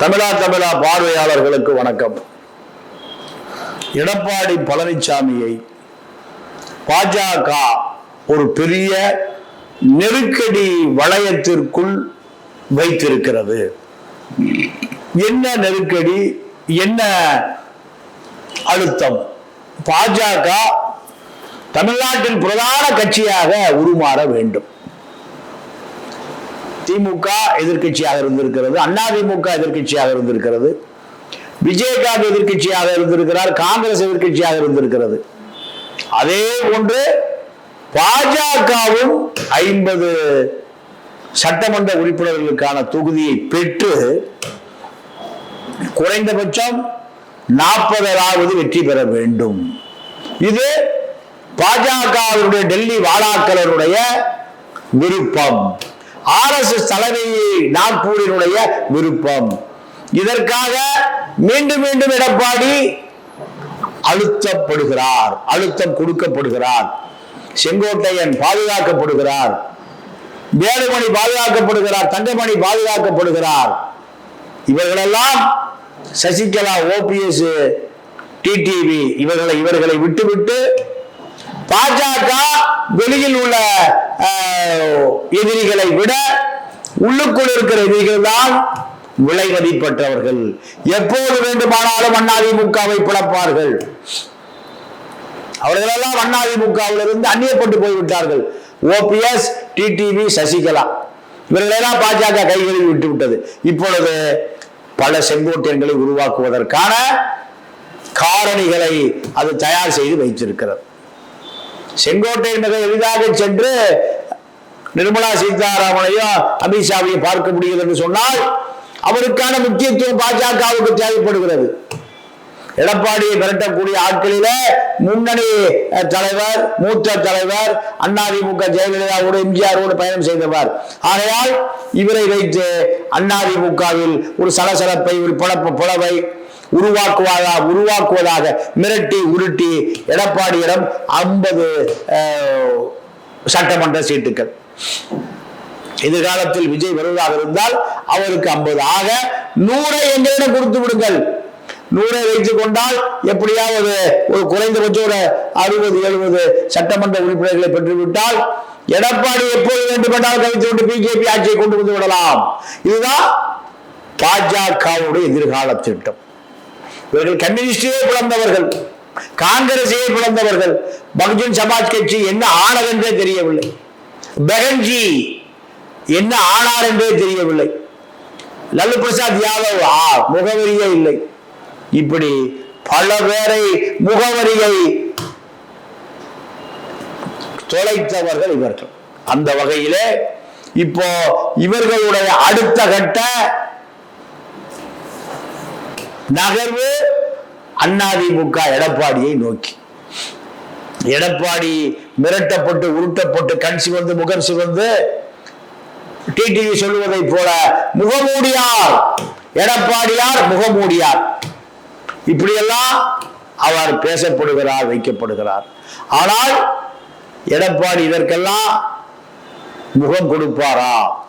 தமிழா தமிழா பார்வையாளர்களுக்கு வணக்கம். எடப்பாடி பழனிசாமியை பாஜக ஒரு பெரிய நெருக்கடி வளையத்திற்குள் வைத்திருக்கிறது. என்ன நெருக்கடி? என்ன அழுத்தம்? பாஜக தமிழ்நாட்டின் பிரதான கட்சியாக உருமாற வேண்டும். திமுக எதிர்க்கட்சியாக இருந்திருக்கிறது அதிமுக எதிர்க்கட்சியாக இருந்திருக்கிறது விஜயகாந்த் எதிர்க்கட்சியாக இருந்திருக்கிறார் காங்கிரஸ் எதிர்க்கட்சியாக இருந்திருக்கிறது. அதே போன்று பாஜகவும் ஐம்பது சட்டமன்ற உறுப்பினர்களுக்கான தொகுதியை பெற்று குறைந்தபட்சம் நாற்பதாவது வெற்றி பெற வேண்டும். இது பாஜகவினுடைய டெல்லி வாழாக்களருடைய விருப்பம். ஆர்எஸ்எஸ் தலைமை நாக்பூரினுடைய விருப்பம். இதற்காக மீண்டும் மீண்டும் எடப்பாடி அழுத்தப்படுகிறார். அழுத்தம் கொடுக்கப்படுகிறார். செங்கோட்டையன் பாதுகாக்கப்படுகிறார். வேலுமணி பாதுகாக்கப்படுகிறார். தங்கமணி பாதுகாக்கப்படுகிறார். இவர்களெல்லாம் சசிகலா ஓபிஎஸ் டிடிவி இவர்களை இவர்களை விட்டுவிட்டு பாஜக வெளியில் உள்ள எதிரிகளை விட உள்ளுக்குள் இருக்கிற எதிரிகள் தான் விலை மதிப்பற்றவர்கள் எப்போது வேண்டுமானாலும் அதிமுகவை பிளப்பார்கள். அவர்களெல்லாம் அதிமுகவில் இருந்து அந்நியப்பட்டு போய்விட்டார்கள். ஓபிஎஸ் டிடிவி சசிகலா இவர்களெல்லாம் பாஜக கைகளில் விட்டு விட்டது இப்பொழுது பல செங்கோட்டியங்களை உருவாக்குவதற்கான காரணிகளை அது தயார் செய்து வைத்திருக்கிறது. செங்கோட்டை மிக எளிதாக சென்று நிர்மலா சீதாராமனையும் அமித்ஷாவையும் பார்க்க முடியுது என்று சொன்னால் அவருக்கான முக்கியத்துவம் பாஜகவுக்கு தேவைப்படுகிறது. எடப்பாடியை மிரட்டக்கூடிய ஆட்களிலே முன்னணி தலைவர் மூத்த தலைவர் அதிமுக ஜெயலலிதாவோடு எம்ஜிஆரோடு பயணம் செய்தவர். ஆகையால் இவரை வைத்து அதிமுகவில் ஒரு சலசலப்பை ஒரு பிளப்பு புலவை உருவாக்குவதா உருவாக்குவதாக மிரட்டி உருட்டி எடப்பாடியிடம் ஐம்பது சட்டமன்ற சீட்டுகள் எதிர்காலத்தில் விஜய் வருவதாக இருந்தால் அவருக்கு ஐம்பது. ஆக நூறை எங்களிடம் கொடுத்து விடுங்கள். நூறை வைத்துக் கொண்டால் எப்படியாவது ஒரு குறைந்தபட்சம் ஒரு அறுபது எழுபது சட்டமன்ற உறுப்பினர்களை பெற்றுவிட்டால் எடப்பாடி எப்போது வேண்டுமென்றால் கழித்து கொண்டு பிஜேபி ஆட்சியை கொண்டு வந்து விடலாம். இதுதான் பாஜகவுடைய எதிர்கால திட்டம். இவர்கள் கம்யூனிஸ்டையே பிளந்தவர்கள் காங்கிரஸையே பிளந்தவர்கள் பகுஜன் சமாஜ் கட்சி என்ன ஆனதென்றே தெரியவில்லை. பெகன்ஜி என்ன ஆனார் என்றே தெரியவில்லை. லல்லு பிரசாத் யாதவ் ஆ முகவரியே இல்லை. இப்படி பல பேரை முகவரியை தொலைத்தவர்கள் இவர்கள். அந்த வகையிலே இப்போ இவர்களுடைய அடுத்த கட்ட நகர்வு அதிமுக எடப்பாடியை நோக்கி. எடப்பாடி மிரட்டப்பட்டு உருட்டப்பட்டு கண் சிவந்து முகம் சிவந்து டிடிவி சொல்லுவதை போல முகமூடியார். எடப்பாடியார் முகமூடியார். இப்படியெல்லாம் அவர் பேசப்படுகிறார் வைக்கப்படுகிறார். ஆனால் எடப்பாடி இதற்கெல்லாம் முகம் கொடுப்பாரா?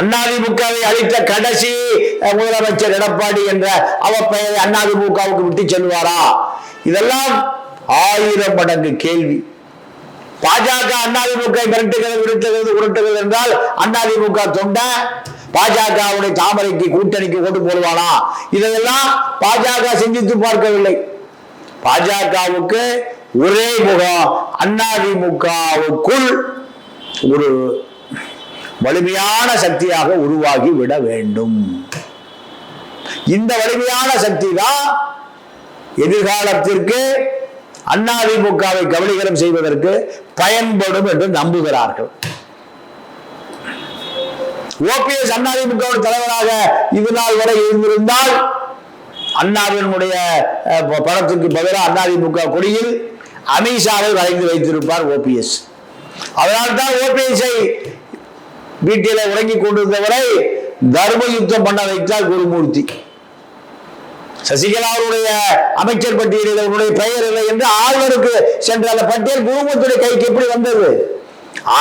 அதிமுகவை அளித்த கடைசி முதலமைச்சர் எடப்பாடி என்ற அவர் பெயரை அதிமுகவுக்கு விட்டு செல்வாரா? இதெல்லாம் ஆயிரம் மடங்கு கேள்வி. பாஜக அதிமுக மிரட்டுகிறது விரட்டுகிறது உருட்டுகிறது என்றால் அதிமுக தொண்டை பாஜகவுடைய தாமரைக்கு கூட்டணிக்கு ஓட்டு போடுவானா? இதையெல்லாம் பாஜக சிந்தித்து பார்க்கவில்லை. பாஜகவுக்கு ஒரே முகம் அதிமுகவுக்குள் ஒரு வலிமையான சக்தியாக உருவாகி விட வேண்டும். இந்த வலிமையான சக்தி தான் எதிர்காலத்திற்கு அதிமுகவை கவனிகரம் செய்வதற்கு பயன்படும் என்று நம்புகிறார்கள். ஓபிஎஸ் அதிமுக தலைவராக இது நாள் வரை இருந்திருந்தால் அண்ணாவினுடைய படத்துக்கு பதிலாக அதிமுக கொடியில் அமித்ஷாவை வரைந்து வைத்திருப்பார் ஓபிஎஸ். அதனால்தான் ஓபிஎஸ்ஐ வீட்டில் உறங்கிக் கொண்டிருந்தவரை தர்ம யுத்தம் பண்ண வைத்தார் குருமூர்த்தி. சசிகலாவுடைய அமைச்சர் பட்டியலில் அவருடைய பெயர் இல்லை என்று ஆளுநருக்கு சென்ற அந்த பட்டியல் குருமூர்த்தியுடைய கைக்கு எப்படி வந்தது?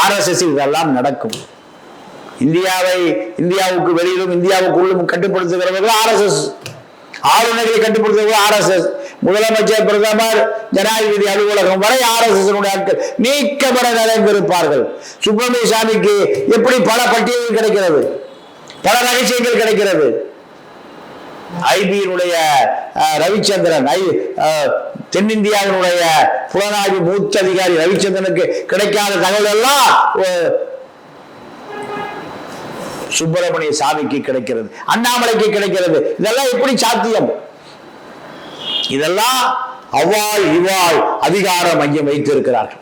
ஆர்எஸ்எஸ் இதெல்லாம் நடக்கும். இந்தியாவை இந்தியாவுக்கு வெளியிலும் இந்தியாவுக்குள்ளும் கட்டுப்படுத்துகிறவர்கள் ஆர்எஸ்எஸ். ஆளுநர்களை கட்டுப்படுத்துகிறவர்கள் ஆர்எஸ்எஸ். முதலமைச்சர் பிரதமர் ஜனாதிபதி அலுவலகம் வரை ஆர்எஸ்எஸ் ஆட்கள் நீக்கப்பட நிறைந்திருப்பார்கள் சுப்பிரமணிய சாமிக்கு எப்படி பல பட்டியல்கள் கிடைக்கிறது? பல ரகசியங்கள் கிடைக்கிறது. ஐபியினுடைய ரவிச்சந்திரன் ஐ தென்னிந்தியாவினுடைய புலனாய்வு மூத்த அதிகாரி ரவிச்சந்திரனுக்கு கிடைக்காத தகவல் எல்லாம் சுப்பிரமணிய சாமிக்கு கிடைக்கிறது. அண்ணாமலைக்கு கிடைக்கிறது. இதெல்லாம் எப்படி சாத்தியம்? இதெல்லாம் அவ்வாள் இவாள் அதிகார மையம் வைத்திருக்கிறார்கள்.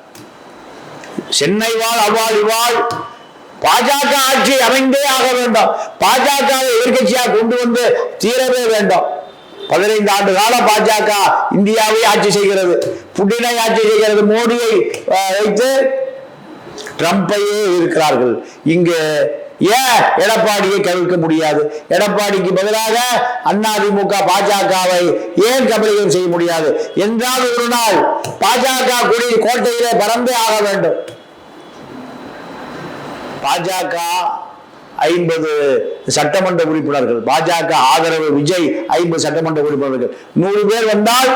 சென்னை வாழ் அவ்வாள் இவாள் பாஜக ஆட்சி அமைந்தே ஆக வேண்டும். பாஜகவை எதிர்கட்சியாக கொண்டு வந்து தீரவே வேண்டும். பதினைந்து ஆண்டு கால பாஜக இந்தியாவை ஆட்சி செய்கிறது. புட்டினை ஆட்சி செய்கிறது மோடியை வைத்து ட்ரம்பையே இருக்கிறார்கள் இங்கு ஏன் எடப்பாடியை கவிழ்க்க முடியாது? எடப்பாடிக்கு பதிலாக அதிமுக பாஜகவை ஏன் கபலீகம் செய்ய முடியாது? என்றால் ஒரு நாள் பாஜக கொடி கோட்டையிலே பறந்தே ஆக வேண்டும். பாஜக ஐம்பது சட்டமன்ற உறுப்பினர்கள் பாஜக ஆதரவு விஜய் ஐம்பது சட்டமன்ற உறுப்பினர்கள். நூறு பேர் வந்தால்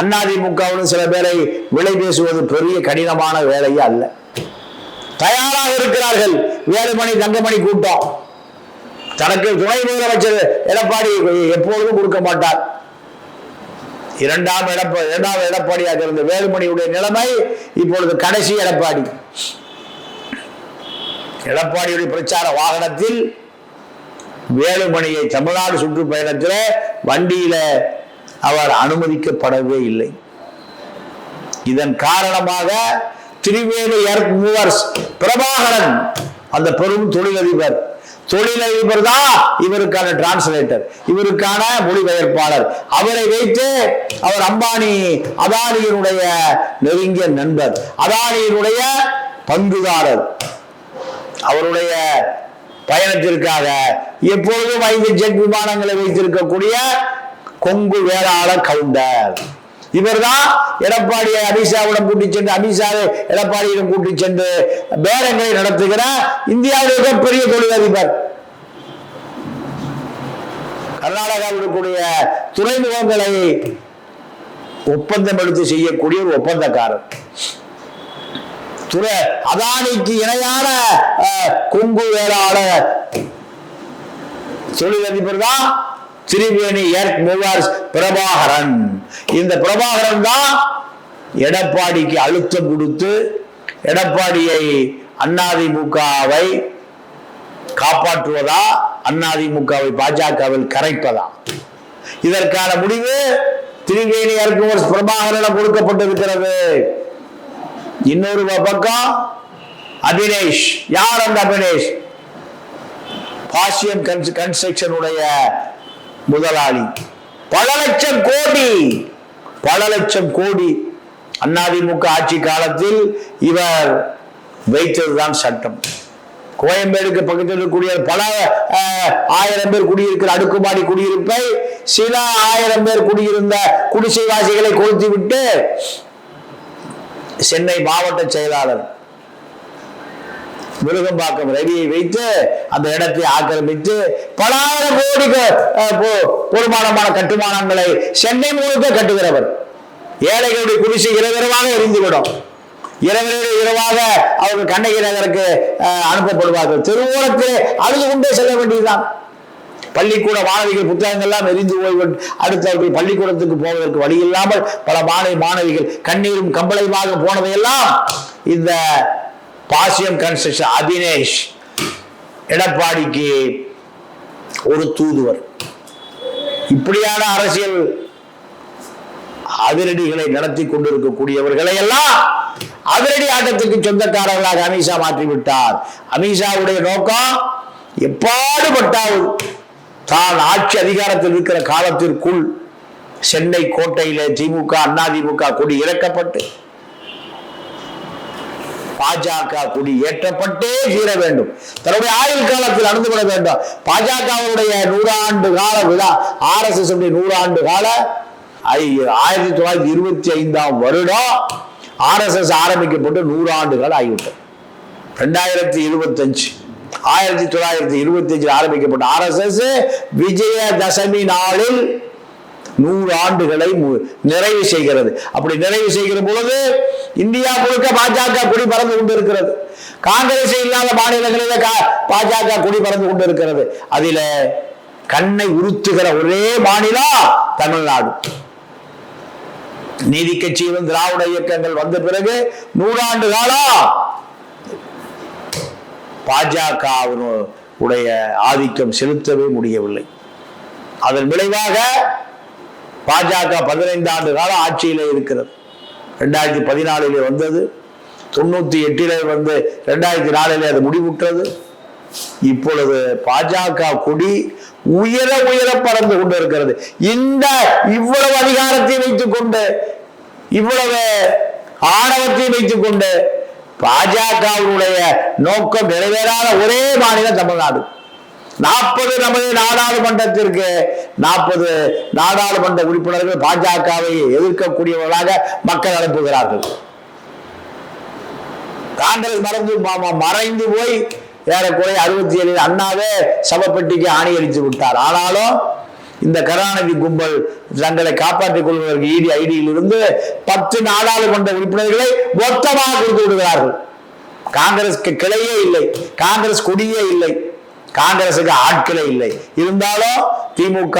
அதிமுகவுடன் சில பேரை விலை பேசுவது பெரிய கடினமான வேலையே அல்ல. தயாராக இருக்கிறார்கள். வேலுமணி தங்கமணி கூட்டம். தனக்கு துணை முதலமைச்சர் எடப்பாடி எப்பொழுதும் கொடுக்க மாட்டார். இரண்டாம் எடப்பா இரண்டாம் எடப்பாடியாக இருந்த வேலுமணியுடைய நிலைமை இப்பொழுது கடைசி எடப்பாடி. எடப்பாடியுடைய பிரச்சார வாகனத்தில் வேலுமணியை தமிழ்நாடு சுற்றுப்பயணத்தில் வண்டியில அவர் அனுமதிக்கப்படவே இல்லை. இதன் காரணமாக திரிவேணி மூவர்ஸ் பிரபாகரன். அந்த பெரும் தொழிலதிபர். தொழிலதிபர் தான் இவருக்கான டிரான்ஸ்லேட்டர் இவருக்கான மொழிபெயர்ப்பாளர். அவரை வைத்து அவர் அம்பானி அதானியினுடைய நெருங்கிய நண்பர் அதானியினுடைய பங்குதாரர். அவருடைய பயணத்திற்காக எப்பொழுதும் ஐந்து ஜெட் விமானங்களை வைத்திருக்கக்கூடிய கொங்கு வேளாளர் கவுண்டர். இவர்தான் எடப்பாடியை அமித்ஷாவுடன் கூட்டி சென்று அமித்ஷாவை எடப்பாடியிடம் கூட்டி சென்று பேரங்களை நடத்துகிற இந்தியாவில் மிகப்பெரிய தொழிலதிபர். கர்நாடகாவில் இருக்கக்கூடிய துறைமுகங்களை ஒப்பந்தம் எடுத்து செய்யக்கூடிய ஒரு ஒப்பந்தக்காரர். துறை அதானிக்கு இணையான அஹ், கொங்கு வேளாளர். தொழிலதிபர் தான் திரிவேணி எர்க் மூவர்ஸ் பிரபாகரன். இந்த பிரபாகரன் தான் எடப்பாடிக்கு அழுத்தம் கொடுத்து எடப்பாடியை அதிமுகவை காப்பாற்றுவதா அதிமுகவை பாஜகவில் கரைப்பதா? இதற்கான முடிவு திரிவேணி எர்த் மூவர்ஸ் பிரபாகரனிடம் கொடுக்கப்பட்டிருக்கிறது. இன்னொரு பக்கம் அபினேஷ். யார் அந்த அபினேஷ்? பாசியம் கன்ஸ்ட்ரக்ஷனுடைய முதலாளி. பல லட்சம் கோடி பல லட்சம் கோடி அதிமுக ஆட்சி காலத்தில் இவர் வைத்ததுதான் சட்டம். கோயம்பேடுக்கு பக்கத்தில் இருக்கக்கூடிய பல ஆயிரம் பேர் குடியிருக்கிற அடுக்குமாடி குடியிருப்பை சில ஆயிரம் பேர் குடியிருந்த குடிசைவாசிகளை கொளுத்தி விட்டு சென்னை மாவட்ட செயலாளர் விருகம்பாக்கம் ரவியை வைத்து அந்த இடத்தை ஆக்கிரமித்து பல கோடிக்கு பொறுமானமான கட்டுமானங்களை சென்னை முழுக்க கட்டுகிறவர். ஏழைகளுடைய குடிசை இரவிரவாக எரிந்துவிடும். இரவிர இரவாக அவர்கள் கண்ணகி நகருக்கு அனுப்பப்படுவார்கள். தெருவோரத்திலே அழுது கொண்டே செல்ல வேண்டியதுதான். பள்ளிக்கூட மாணவிகள் புத்தகங்கள் எல்லாம் எரிந்து போய் அடுத்து அவர்கள் பள்ளிக்கூடத்துக்கு போவதற்கு வழி இல்லாமல் பல மாணவி மாணவிகள் கண்ணீரும் கம்பளையுமாக போனதையெல்லாம் இந்த பாசியம் கன்ஸ்ட்ரக்ஷன் அபினேஷ் எடப்பாடிக்கு ஒரு தூதுவர். இப்படியான அரசியல் அதிரடிகளை நடத்தி கொண்டிருக்கக்கூடியவர்களை எல்லாம் அதிரடி ஆட்டத்துக்கு சொந்தக்காரர்களாக அமித்ஷா மாற்றிவிட்டார். அமித்ஷாவுடைய நோக்கம் எப்பாடுபட்டாவது தான் ஆட்சி அதிகாரத்தில் இருக்கிற காலத்திற்குள் சென்னை கோட்டையில திமுக அதிமுக கொடி இறக்கப்பட்டு பாஜக கொடி ஏற்றப்பட்டே தீர வேண்டும். தன்னுடைய ஆயுள் காலத்தில் அணுந்துவிட வேண்டும். பாஜகவுடைய நூறாண்டு கால விழா ஆர் எஸ் எஸ் நூறாண்டு கால ஐ- ஆயிரத்தி தொள்ளாயிரத்தி இருபத்தி ஐந்தாம் வருடம் ஆர் எஸ் எஸ் ஆரம்பிக்கப்பட்டு நூறாண்டு காலம் ஆகிவிட்டது. ரெண்டாயிரத்தி இருபத்தஞ்சு ஆயிரத்தி தொள்ளாயிரத்தி இருபத்தி அஞ்சில் ஆரம்பிக்கப்பட்ட ஆர்எஸ்எஸ் விஜயதசமி நாளில் நூறு ஆண்டுகளை நிறைவு செய்கிறது. அப்படி நிறைவு செய்கிற பொழுது இந்தியா முழுக்க பாஜக கொடி பறந்து கொண்டிருக்கிறது. காங்கிரஸ் இல்லாத மாநிலங்களில் கா- பாஜக கொடி பறந்து கொண்டிருக்கிறது. அதில கண்ணை உறுத்துகிற ஒரே மாநிலம் தமிழ்நாடு. நீதி கட்சியிலும் திராவிட இயக்கங்கள் வந்த பிறகு நூறாண்டு காலம் பாஜக உடைய ஆதிக்கம் செலுத்தவே முடியவில்லை. அதன் விளைவாக பாஜக பதினைந்து ஆண்டு காலம் ஆட்சியில் இருக்கிறது. ரெண்டாயிரத்தி பதினாலிலே வந்தது. தொண்ணூத்தி எட்டிலே வந்து ரெண்டாயிரத்தி நாலிலே அது முடிவுற்றது. இப்பொழுது பாஜக கொடி உயர உயர பறந்து கொண்டு இருக்கிறது இந்த இவ்வளவு அதிகாரத்தை வைத்துக் கொண்டு இவ்வளவு ஆணவத்தை வைத்துக் கொண்டு பாஜகவுடைய நோக்கம் நிறைவேறாத ஒரே மாநிலம் தமிழ்நாடு. நாற்பது நமது நாடாளுமன்றத்திற்கு நாற்பது நாடாளுமன்ற உறுப்பினர்கள் பாஜகவை எதிர்க்கக்கூடியவர்களாக மக்கள் அனுப்புகிறார்கள். காங்கிரஸ் மறந்து மறைந்து போய் ஏறக்குறைய அறுபத்தி ஏழில் அண்ணாவே சபப்பெட்டிக்கு ஆணி அடித்து விட்டார். ஆனாலும் இந்த கருணாநிதி கும்பல் தங்களை காப்பாற்றிக் கொள்வதற்கு இடி ஐடியில் இருந்து பத்து நாடாளுமன்ற உறுப்பினர்களை மொத்தமாக கொடுத்து விடுகிறார்கள். காங்கிரஸ்க்கு கிளையே இல்லை. காங்கிரஸ் கொடியே இல்லை. காங்கிரசுக்கு ஆட்களே இல்லை. இருந்தாலும் திமுக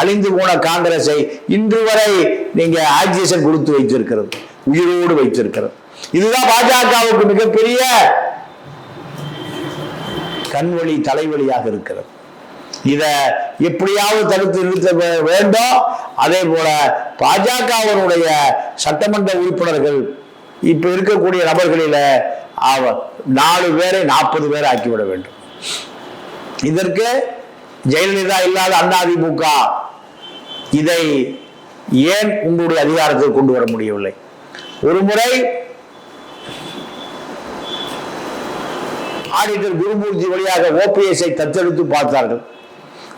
அழிந்து போன காங்கிரஸை இன்று வரை நீங்க ஆக்சிஜன் கொடுத்து வைத்திருக்கிறது உயிரோடு வைத்திருக்கிறது. இதுதான் பாஜகவுக்கு மிகப்பெரிய கண்வழி தலைவலியாக இருக்கிறது. இத எப்படியாவது தடுத்து நிறுத்த வேண்டும். அதே போல பாஜகவினுடைய சட்டமன்ற உறுப்பினர்கள் இப்ப இருக்கக்கூடிய நபர்களில நாலு பேரை நாற்பது பேரை ஆக்கிவிட வேண்டும். இதற்கு ஜெயலலிதா இல்லாத அதிமுக இதை ஏன் உங்களுடைய அதிகாரத்தில் கொண்டு வர முடியவில்லை? ஒரு முறை ஆடிட்டர் குருமூர்த்தி வழியாக ஓபிஎஸ்ஐ தத்தெடுத்து பார்த்தார்கள்.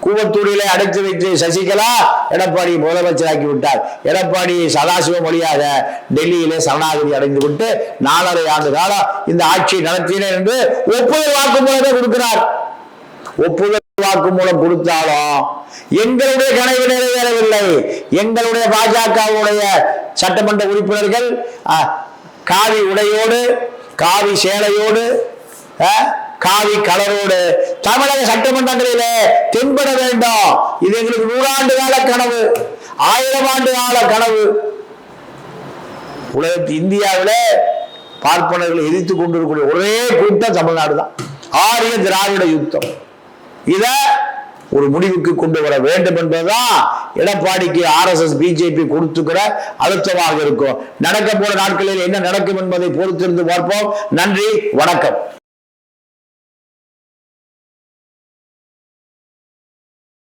கூவத்தூரிலே அடைத்து வைத்து சசிகலா எடப்பாடி முதலமைச்சராக்கி விட்டார். எடப்பாடி சதாசிவம் வழியாக டெல்லியிலே சரணாகதி அடைந்து விட்டு நாலரை ஆண்டு காலம் இந்த ஆட்சியை நடத்தினேன் என்று ஒப்புதல் வாக்குமூலத்தை கொடுக்கிறார். ஒப்புதல் வாக்கு மூலம் கொடுத்தாலும் எங்களுடைய கனவு நிறைவேறவில்லை. எங்களுடைய பாஜகவுடைய சட்டமன்ற உறுப்பினர்கள் காவி உடையோடு காவி சேலையோடு காவி கலரோடு தமிழக சட்டமன்றங்களிலே தென்பட வேண்டும். இது எங்களுக்கு நூறாண்டு கால கனவு ஆயிரம் ஆண்டு கால கனவு. உலகத்து இந்தியாவில பார்ப்பனர்களை எதிர்த்து கொண்டிருக்கக்கூடிய ஒரே கூட்டம் தமிழ்நாடு தான் ஆரிய திராவிட யுத்தம். இத ஒரு முடிவுக்கு கொண்டு வர வேண்டும் என்பதுதான் எடப்பாடிக்கு ஆர்எஸ்எஸ் பிஜேபி கொடுத்துக்கிற அழுத்தமாக இருக்கும். நடக்க போற நாட்களில் என்ன நடக்கும் என்பதை பொறுத்திருந்து பார்ப்போம். நன்றி வணக்கம்.